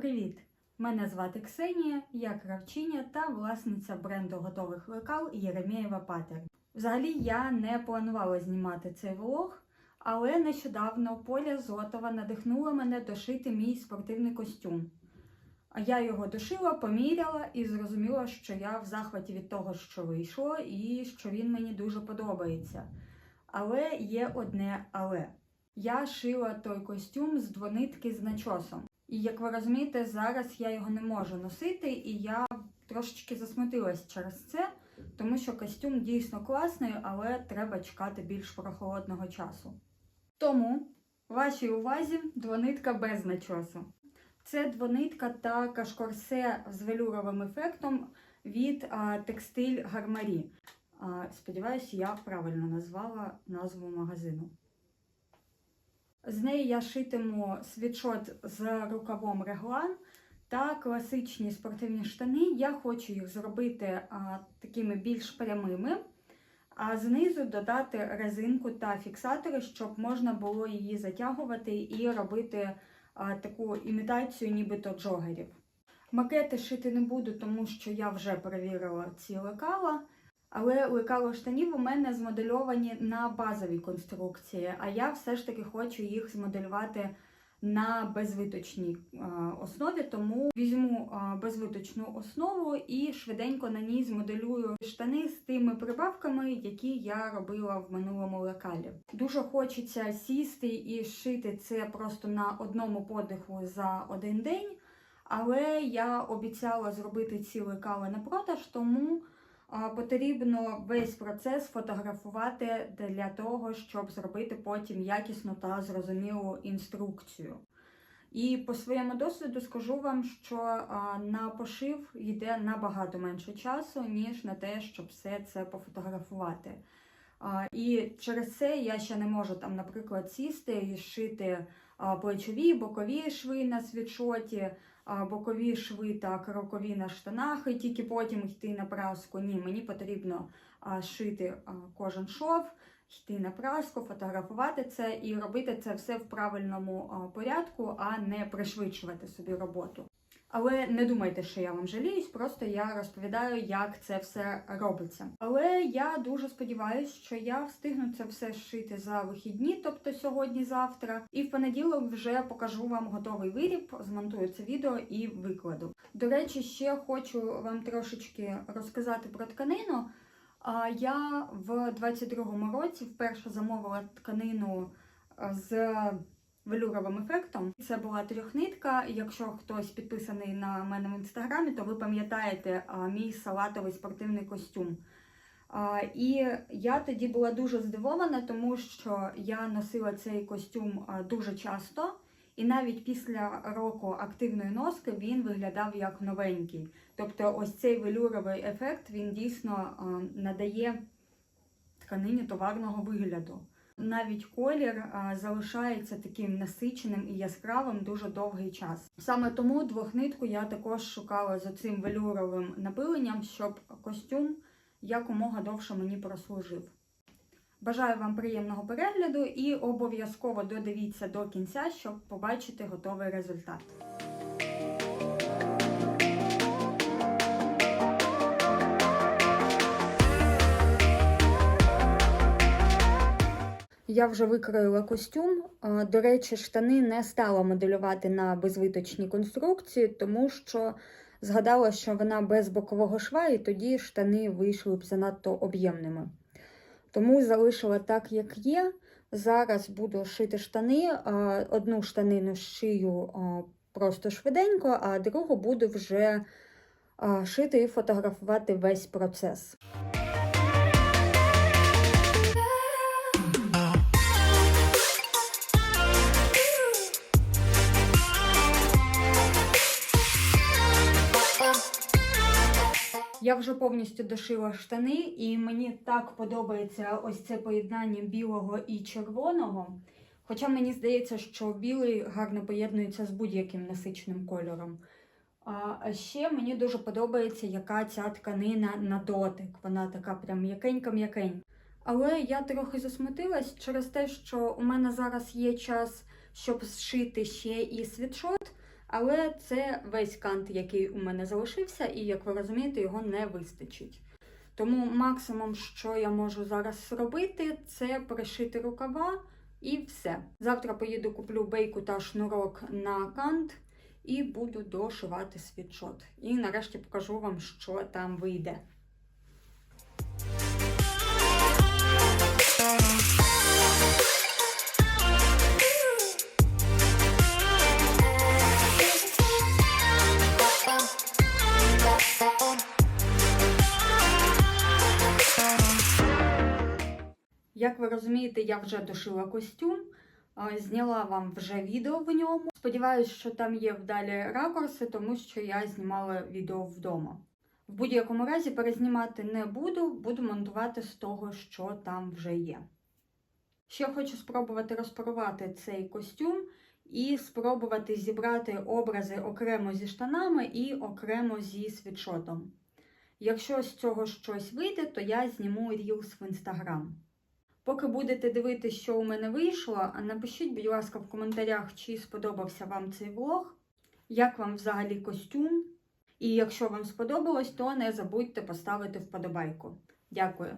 Привіт! Мене звати Ксенія, я кравчиня та власниця бренду готових лекал Єремєєва Патер. Взагалі я не планувала знімати цей влог, але нещодавно Поля Зотова надихнула мене дошити мій спортивний костюм. А я його дошила, поміряла і зрозуміла, що я в захваті від того, що вийшло, і що він мені дуже подобається. Але є одне але. Я шила той костюм з двонитки з начосом. І як ви розумієте, зараз я його не можу носити, і я трошечки засмутилась через це, тому що костюм дійсно класний, але треба чекати більш прохолодного часу. Тому вашій увазі двонитка без начосу. Це двонитка та кашкорсе з велюровим ефектом від а, текстиль Гармарі. А, сподіваюсь, я правильно назвала назву магазину. З неї я шитиму світшот з рукавом реглан та класичні спортивні штани. Я хочу їх зробити а, такими більш прямими, а знизу додати резинку та фіксатори, щоб можна було її затягувати і робити а, таку імітацію, нібито джогерів. Макети шити не буду, тому що я вже перевірила ці лекала. Але лекало штанів у мене змодельовані на базовій конструкції, а я все ж таки хочу їх змоделювати на безвиточній е, основі, тому візьму е, безвиточну основу і швиденько на ній змоделюю штани з тими прибавками, які я робила в минулому лекалі. Дуже хочеться сісти і шити це просто на одному подиху за один день, але я обіцяла зробити ці лекали на продаж, тому потрібно весь процес фотографувати для того, щоб зробити потім якісну та зрозумілу інструкцію. І по своєму досвіду скажу вам, що на пошив йде набагато менше часу, ніж на те, щоб все це пофотографувати. І через це я ще не можу там, наприклад, сісти і шити плечові, бокові шви на світшоті, бокові шви та крокові на штанах, і тільки потім йти на праску. Ні, мені потрібно шити кожен шов, йти на праску, фотографувати це і робити це все в правильному порядку, а не пришвидшувати собі роботу. Але не думайте, що я вам жаліюсь, просто я розповідаю, як це все робиться. Але я дуже сподіваюся, що я встигну це все шити за вихідні, тобто сьогодні-завтра. І в понеділок вже покажу вам готовий виріб, змонтую це відео і викладу. До речі, ще хочу вам трошечки розказати про тканину. Я в 22-му році вперше замовила тканину з велюровим ефектом. Це була трьохнитка. Якщо хтось підписаний на мене в інстаграмі, то ви пам'ятаєте мій салатовий спортивний костюм. І я тоді була дуже здивована, тому що я носила цей костюм дуже часто, і навіть після року активної носки він виглядав як новенький. Тобто, ось цей велюровий ефект він дійсно надає тканині товарного вигляду навіть колір залишається таким насиченим і яскравим дуже довгий час. Саме тому двохнитку я також шукала за цим велюровим напиленням, щоб костюм якомога довше мені прослужив. Бажаю вам приємного перегляду і обов'язково додивіться до кінця, щоб побачити готовий результат. Я вже викроїла костюм. До речі, штани не стала моделювати на безвиточній конструкції, тому що згадала, що вона без бокового шва, і тоді штани вийшли б занадто об'ємними. Тому залишила так, як є. Зараз буду шити штани. Одну штанину шию просто швиденько, а другу буду вже шити і фотографувати весь процес. Я вже повністю дошила штани, і мені так подобається ось це поєднання білого і червоного. Хоча мені здається, що білий гарно поєднується з будь-яким насиченим кольором. А ще мені дуже подобається, яка ця тканина на дотик. Вона така прям м'якенька-м'якенька. Але я трохи засмутилась через те, що у мене зараз є час, щоб зшити ще і світшот. Але це весь кант, який у мене залишився, і як ви розумієте, його не вистачить. Тому максимум, що я можу зараз зробити, це пришити рукава і все. Завтра поїду куплю бейку та шнурок на кант і буду дошивати світшот. І нарешті покажу вам, що там вийде. Як ви розумієте, я вже дошила костюм, зняла вам вже відео в ньому. Сподіваюсь, що там є вдалі ракурси, тому що я знімала відео вдома. В будь-якому разі перезнімати не буду, буду монтувати з того, що там вже є. Ще хочу спробувати розпарувати цей костюм і спробувати зібрати образи окремо зі штанами і окремо зі світшотом. Якщо з цього щось вийде, то я зніму рілс в інстаграм. Поки будете дивитися, що у мене вийшло, напишіть, будь ласка, в коментарях, чи сподобався вам цей влог, як вам взагалі костюм. І якщо вам сподобалось, то не забудьте поставити вподобайку. Дякую!